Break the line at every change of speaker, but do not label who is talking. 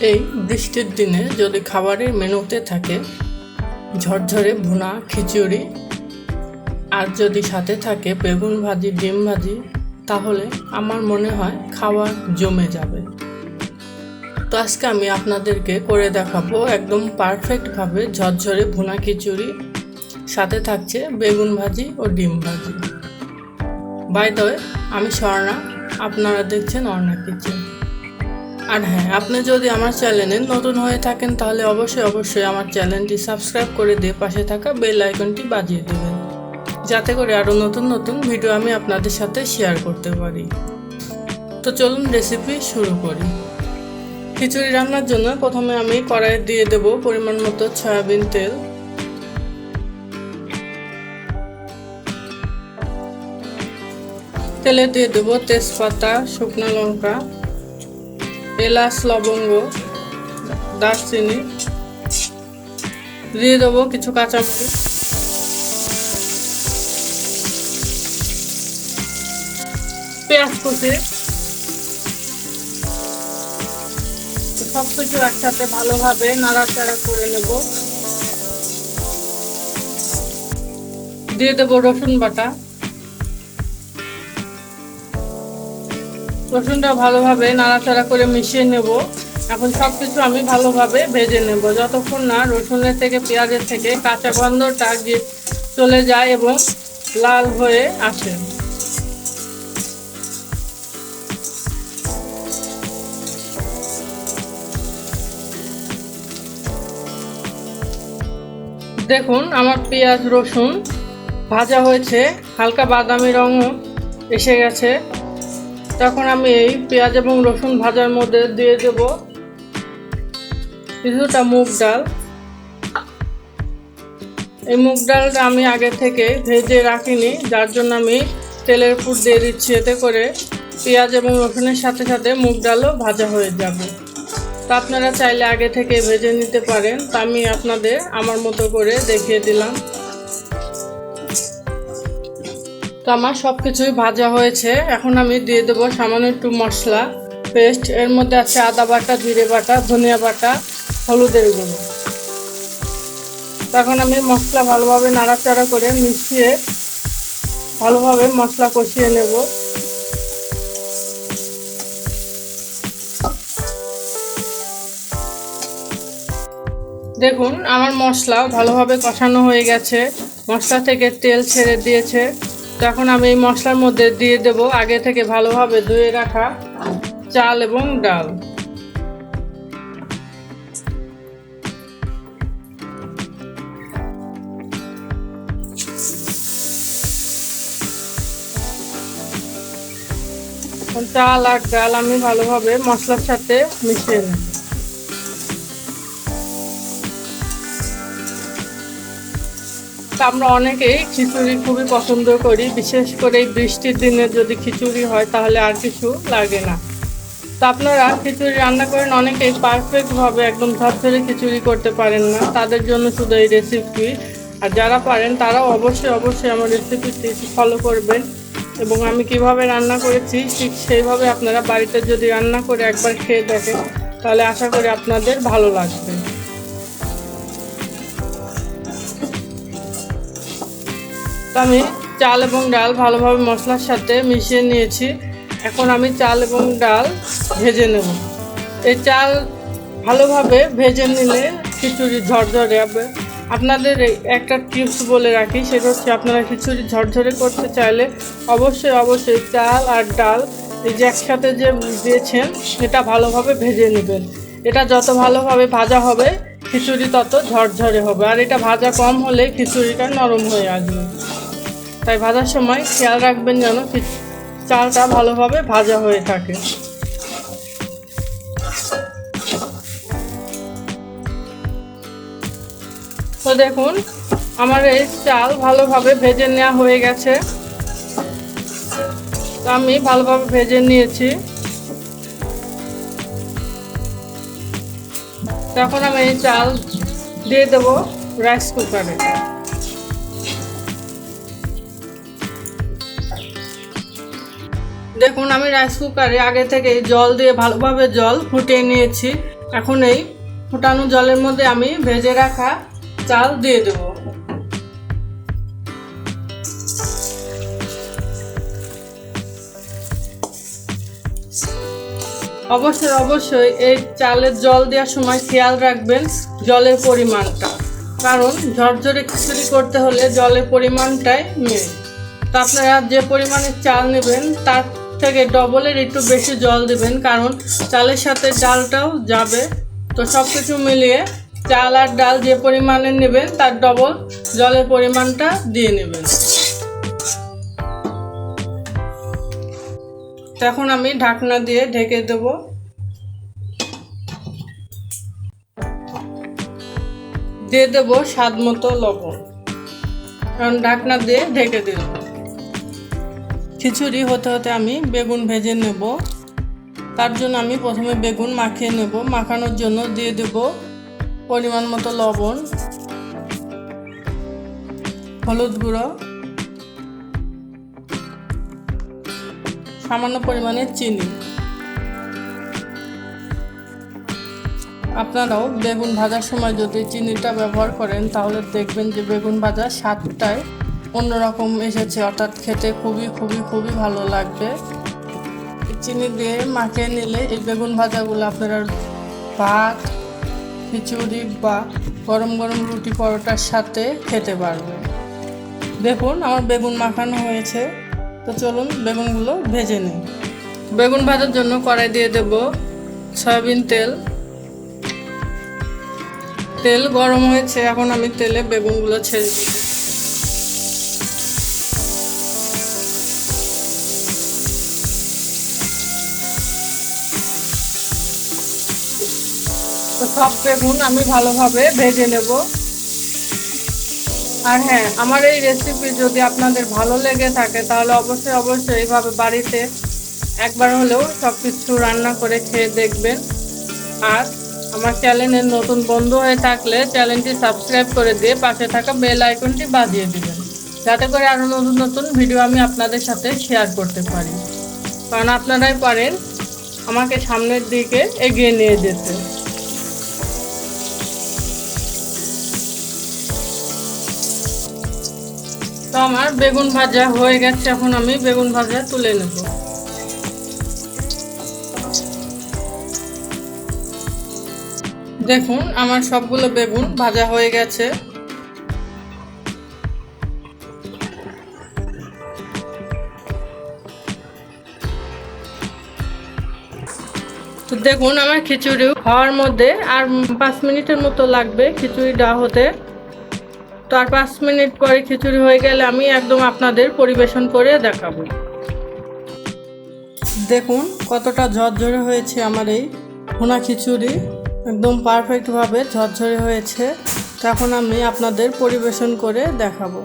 এই বৃষ্টির দিনে যদি খাবারের মেনুতে থাকে ঝরঝরে ভুনা, খিচুড়ি, আর যদি সাথে থাকে বেগুন ভাজি, ডিম ভাজি, তাহলে আমার মনে হয় খাবার জমে যাবে। তো আজকে আমি আপনাদেরকে করে দেখাবো একদম পারফেক্টভাবে ঝরঝরে ভুনা, খিচুড়ি, সাথে থাকছে বেগুন ভাজি ও ডিম ভাজি। বাই দ্য আমি স্বর্ণা, আপনারা দেখছেন অর্ণা কিচেন। আর হ্যাঁ আপনি যদি আমার চ্যানেলে নতুন হয়ে থাকেন, তাহলে অবশ্যই অবশ্যই আমার চ্যানেলটি সাবস্ক্রাইব করে দিয়ে পাশে থাকা বেল আইকনটি বাজিয়ে দেবেন। যাতে করে আরও নতুন নতুন ভিডিও আমি আপনাদের সাথে শেয়ার করতে পারি। তো চলুন রেসিপি শুরু করি। খিচুড়ি রান্নার জন্য প্রথমে আমি কড়াইয়ে দিয়ে দেব পরিমাণ মতো সয়াবিন তেল। তেলে দিয়ে দেবো তেজপাতা, শুকনো লঙ্কা এলাচ লবঙ্গ, দারচিনি, দিয়ে দেবো কিছু কাঁচামরিচ। পেঁয়াজ কুচি। সব কিছু একসাথে ভালোভাবে নাড়াচাড়া করে নেব। দিয়ে দেবো রসুন বাটা। রসুনটা ভালোভাবে নাড়াচাড়া করে মিশিয়ে নেব। এখন সব কিছু আমি ভালোভাবে ভেজে নেব। যতক্ষণ না রসুনের থেকে, পেঁয়াজের থেকে কাঁচা গন্ধটা চলে যায় এবং লাল হয়ে আসে। দেখুন, আমার পেঁয়াজ, রসুন ভাজা হয়েছে। হালকা বাদামি রঙও এসে গেছে। তখন আমি এই পেঁয়াজ এবং রসুন ভাজার মধ্যে দিয়ে দেব কিছুটা মুগ ডাল। এই মুগ ডালটা আমি আগে থেকে ভেজে রাখিনি, যার জন্য আমি তেলের পুর দিয়ে দিচ্ছি এতে করে পেঁয়াজ এবং রসুনের সাথে সাথে মুগ ডালও ভাজা হয়ে যাবে। তা আপনারা চাইলে আগে থেকে ভেজে নিতে পারেন, তা আমি আপনাদের আমার মতো করে দেখিয়ে দিলাম। তো আমার সব কিছুই ভাজা হয়েছে। এখন আমি দিয়ে দেবো সামান্য একটু মশলা, পেস্ট। এর মধ্যে আছে আদা বাটা, জিরে বাটা, ধনিয়া বাটা, হলুদের গুঁড়ো। তখন আমি মশলা ভালোভাবে নাড়াচাড়া করে মিশিয়ে ভালোভাবে মশলা কষিয়ে নেব। দেখুন, আমার মশলা ভালোভাবে কষানো হয়ে গেছে। মশলা থেকে তেল ছেড়ে দিয়েছে। তখন আমি এই মশলার মধ্যে দিয়ে দেব আগে থেকে ভালোভাবে ধুয়ে রাখা চাল এবং ডাল। চাল আর ডাল আমি ভালোভাবে মশলার সাথে মিশিয়ে নেব। আমরা অনেকেই খিচুড়ি খুবই পছন্দ করি। বিশেষ করে বৃষ্টির দিনে যদি খিচুড়ি হয়, তাহলে আর কিছু লাগে না। তো আপনারা খিচুড়ি রান্না করেন, অনেকেই পারফেক্টভাবে একদম ঝরঝরে খিচুড়ি করতে পারেন না। তাদের জন্য শুধু এই রেসিপি আর যারা পারেন, তারাও অবশ্যই অবশ্যই আমার রেসিপিটি ফলো করবেন। এবং আমি কীভাবে রান্না করেছি, ঠিক সেইভাবে আপনারা বাড়িতে যদি রান্না করে একবার খেয়ে দেখেন, তাহলে আশা করি আপনাদের ভালো লাগবে। আমি চাল এবং ডাল ভালোভাবে মশলার সাথে মিশিয়ে নিয়েছি। এখন আমি চাল এবং ডাল ভেজে নেব। এই চাল ভালোভাবে ভেজে নিলে খিচুড়ি ঝরঝরে হবে। আপনাদের একটা টিপস বলে রাখি, সেটা হচ্ছে আপনারা খিচুড়ি ঝরঝরে করতে চাইলে অবশ্যই অবশ্যই চাল আর ডাল এই যে একসাথে যে দিয়েছেন, এটা ভালোভাবে ভেজে নেবেন। এটা যত ভালোভাবে ভাজা হবে, খিচুড়ি তত ঝরঝরে হবে। আর এটা ভাজা কম হলে খিচুড়িটা নরম হয়ে আসবে। তাই ভাজার সময় খেয়াল রাখবেন যেন চালটা ভালোভাবে ভাজা হয়ে থাকে। তো দেখুন, আমার এই চাল ভালোভাবে ভেজে নেওয়া হয়ে গেছে। আমি ভালোভাবে ভেজে নিয়েছি। তখন আমি এই চাল দিয়ে দেবো রাইস কুকারে। দেখুন, আমি রাইস কুকারে আগে থেকে জল দিয়ে ভালোভাবে জল ফুটিয়ে নিয়েছি। এখন এই ফুটানো জলের মধ্যে আমি ভেজে রাখা চাল দিয়ে দেব। অবশ্যই অবশ্যই এই চালের জল দেওয়ার সময় খেয়াল রাখবেন জলের পরিমাণটা। কারণ ঝরঝরে খিচুড়ি করতে হলে জলের পরিমাণটাই মেন। তো আপনারা যে পরিমাণে চাল নেবেন, তার থেকে ডবলের একটু বেশি জল দেবেন, কারণ চালের সাথে ডালটাও যাবে। তো সব কিছু মিলিয়ে চাল আর ডাল যে পরিমাণে নেবেন, তার ডবল জলের পরিমাণটা দিয়ে নেবেন। তো এখন আমি ঢাকনা দিয়ে ঢেকে দেব। দিয়ে দেবো স্বাদ মতো লবণ। কারণ ঢাকনা দিয়ে ঢেকে দিলাম। খিচুড়ি হতে হতে আমি বেগুন ভেজে নেব। তার জন্য আমি প্রথমে বেগুন মাখিয়ে নেব। মাখানোর জন্য দিয়ে দেব পরিমাণ মতো লবণ, হলুদ গুঁড়ো, সামান্য পরিমাণে চিনি। আপনারাও বেগুন ভাজার সময় যদি চিনিটা ব্যবহার করেন, তাহলে দেখবেন যে বেগুন ভাজার স্বাদটাই অন্যরকম এসেছে, অর্থাৎ খেতে খুবই খুবই খুবই ভালো লাগবে। চিনি দিয়ে মাখিয়ে নিলে এই বেগুন ভাজাগুলো আপনারা ভাত, খিচুড়ি বা গরম গরম রুটি পরোটার সাথে খেতে পারবেন। দেখুন, আমার বেগুন মাখানো হয়েছে। তো চলুন বেগুনগুলো ভেজে নিই। বেগুন ভাজার জন্য কড়াই দিয়ে দেব সয়াবিন তেল। তেল গরম হয়েছে, এখন আমি তেলে বেগুনগুলো ছেড়ে দিই সব বেগুন আমি ভালোভাবে ভেজে নেব। আর হ্যাঁ আমার এই রেসিপি যদি আপনাদের ভালো লেগে থাকে, তাহলে অবশ্যই অবশ্যই এইভাবে বাড়িতে একবার হলেও সব কিছু রান্না করে খেয়ে দেখবেন। আর আমার চ্যানেলের নতুন বন্ধু হয়ে থাকলে চ্যানেলটি সাবস্ক্রাইব করে দিয়ে পাশে থাকা বেল আইকনটি বাজিয়ে দিবেন। যাতে করে আরও নতুন নতুন ভিডিও আমি আপনাদের সাথে শেয়ার করতে পারি। কারণ আপনারাই পারেন আমাকে সামনের দিকে এগিয়ে নিয়ে যেতে। তো আমার বেগুন ভাজা হয়ে গেছে, এখন আমি বেগুন ভাজা তুলে নেব। দেখুন, আমার সবগুলো বেগুন ভাজা হয়ে গেছে। তো দেখুন, আমার খিচুড়ি হওয়ার মধ্যে আর পাঁচ মিনিটের মতো লাগবে খিচুড়িটা হতে। তো আর পাঁচ মিনিট পরে খিচুড়ি হয়ে গেলে আমি একদম আপনাদের পরিবেশন করে দেখাবো। দেখুন কতটা ঝরঝরে হয়েছে আমার এই ভুনা খিচুড়ি। একদম পারফেক্টভাবে ঝরঝরে হয়েছে। তখন আমি আপনাদের পরিবেশন করে দেখাবো।